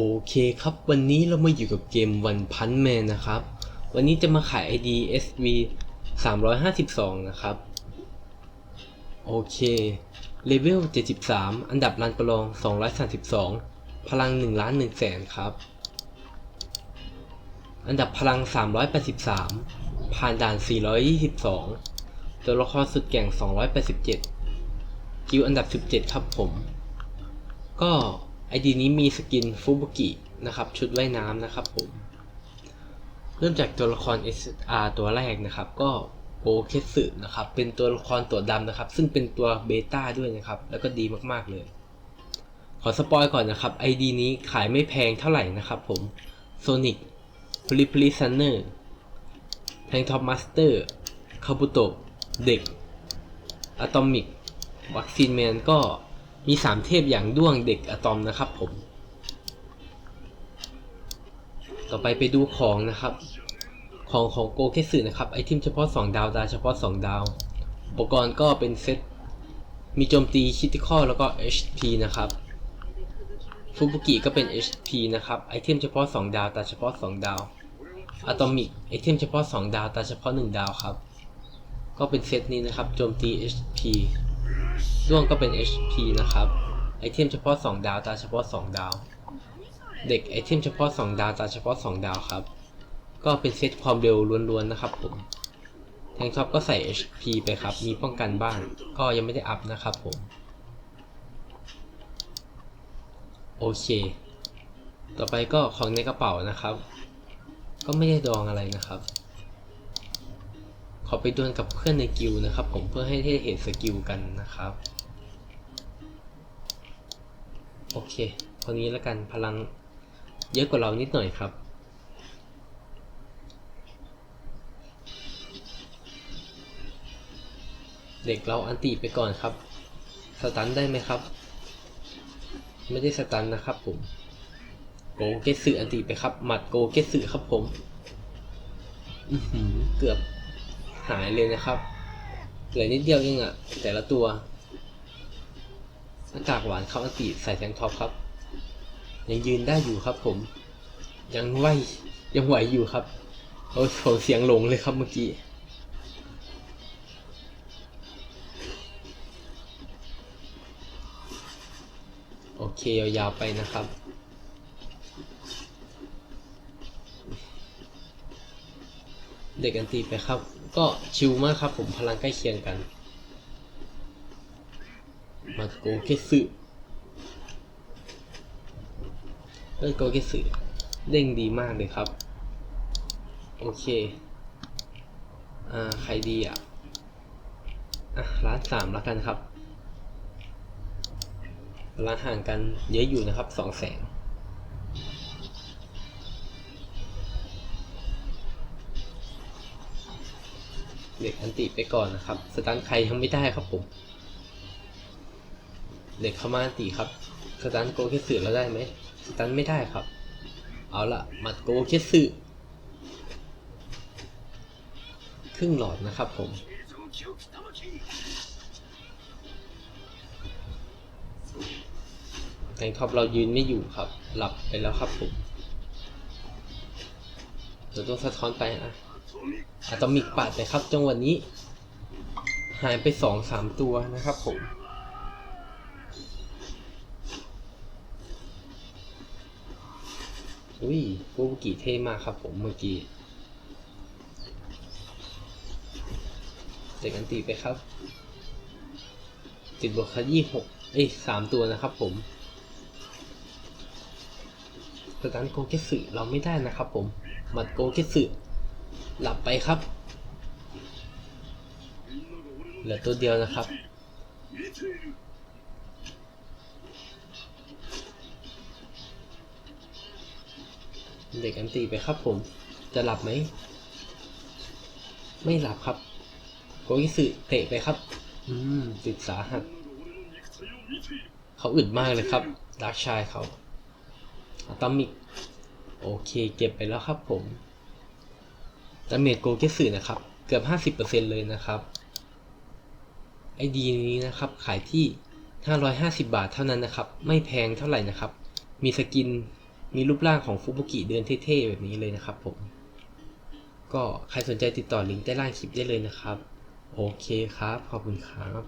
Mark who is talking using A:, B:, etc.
A: โอเคครับ วันนี้เรามาอยู่กับเกม One Punch Man นะครับ วันนี้จะมาขาย ID SV 352 นะครับ โอเค เลเวล 73 อันดับรันประลอง 232 พลัง1ล้าน1แสนครับ อันดับพลัง 383 ผ่านด่าน 422 ตัวละครสุดแกร่ง 287 กิลอันดับ 17 ครับผม ก็ ไอดีนี้มีสกินฟุบุกินะครับชุดว่ายน้ำนะครับผมเริ่มจากตัวละคร SR ตัวแรกนะครับ ก็โอเคสึนะครับ เป็นตัวละครตัวดำนะครับ ซึ่งเป็นตัวเบต้าด้วยนะครับ แล้วก็ดีมากๆเลย ขอสปอยก่อนนะครับ ID นี้ขายไม่แพงเท่าไหร่นะครับผม Sonic p l i p l i s u n n e r แทงท็อปมาสเตอร์คาบุโตะเด็กอะตอมิกวัคซีนแมนก็มี3เทพอย่างด้วงเด็กอะตอมนะครับผม ต่อไปไปดูของนะครับ ของของโกเคสึนะครับไอเทมเฉพาะ 2 ดาวดาเฉพาะ 2 ดาว อุปกรณ์ก็เป็นเซตมีโจมตีคิติคอลแล้วก็ HP นะครับฟูบุกิก็เป็น HP นะครับไอเทมเฉพาะ 2 ดาวต่เฉพาะ 2 ดาวอะตอมิกไอเทมเฉพาะ 2 ดาวต่เฉพาะ 1 ดาวครับ ก็เป็นเซตนี้นะครับโจมตี HP ด้วงก็เป็น HP นะครับ ไอเทมเฉพาะ 2 ดาว ตาเฉพาะ 2 ดาว เด็กไอเทมเฉพาะ 2 ดาว ตาเฉพาะ 2 ดาวครับ ก็เป็นเซตความเร็วล้วนๆนะครับผม แทงท็อปก็ใส่ HP ไปครับ มีป้องกันบ้าง ก็ยังไม่ได้อัพนะครับผม โอเค ต่อไปก็ของในกระเป๋านะครับ ก็ไม่ได้ดองอะไรนะครับ ขอไปดวลกับเพื่อนในกิลนะครับ ผมเพื่อให้ได้เห็นสกิลกันนะครับ โอเคคนนี้แล้วกันพลังเยอะกว่าเรานิดหน่อยครับ เด็กเราอันติไปก่อนครับ สตันได้ไหมครับ ไม่ได้สตันนะครับผมโกเกสึอันติไปครับ หมัดโกเกสึครับผม เกือบ หายเลยนะครับเหลือนิดเดียวเองอะแต่ละตัวหน้ากากหวานเข้าอันติใส่แทงท็อปครับ ยังยืนได้อยู่ครับผม ยังไหวยังไหวอยู่ครับโอ้โหเสียงหลงเลยครับเมื่อกี้โอเคยาวๆไปนะครับ เด็กอันตีไปครับ ก็ชิลมากครับผมพลังใกล้เคียงกัน มาโกเกสึเอ้ยโกเกสึเด้งดีมากเลยครับ โอเค อ่า ใครดีอะ อะ ร้านสามแล้วกันครับร้านห่างกันเยอะอยู่นะครับสองแสน เด็กอันติไปก่อนนะครับ สตันใครยังไม่ได้ครับผม เด็กเข้ามาอันติครับ สตันโกเคสึแล้วได้ไหมสตันไม่ได้ครับ เอาละมัดโกเคสึครึ่งหลอดนะครับผมแทงท็อปเรายืนไม่อยู่ครับ หลับไปแล้วครับผมเดี๋ยวต้องสะท้อนไปอะ อะตอมิกปาดไปครับ จังหวะนี้ หายไปสองสามตัวนะครับผมอุ้ยฟูบุกิเท่มากครับผมเมื่อกี้เด็กอันตีไปครับติดบวกคยี่หกเอ้ยสามตัวนะครับผมสตันโกเกสึเราไม่ได้นะครับผม หมัดโกเกสึ หลับไปครับ เหลือตัวเดียวนะครับ เด็กอันตีไปครับผม จะหลับไหม ไม่หลับครับ โกกิสึเตะไปครับ อืม ติดสาหัส เขาอึดมากเลยครับดักชายเขาอะตอมิก โอเค เก็บไปแล้วครับผม ดาเมจโกเกสึนะครับ เกือบ 50%เลยนะครับไอดีนี้นะครับขายที่ 550 บาทเท่านั้นนะครับ ไม่แพงเท่าไหร่นะครับ มีสกินมีรูปร่างของฟุบุกิเดินเท่ๆแบบนี้เลยนะครับผม ก็ใครสนใจติดต่อลิงก์ใต้ล่างคลิปได้เลยนะครับ โอเคครับ ขอบคุณครับ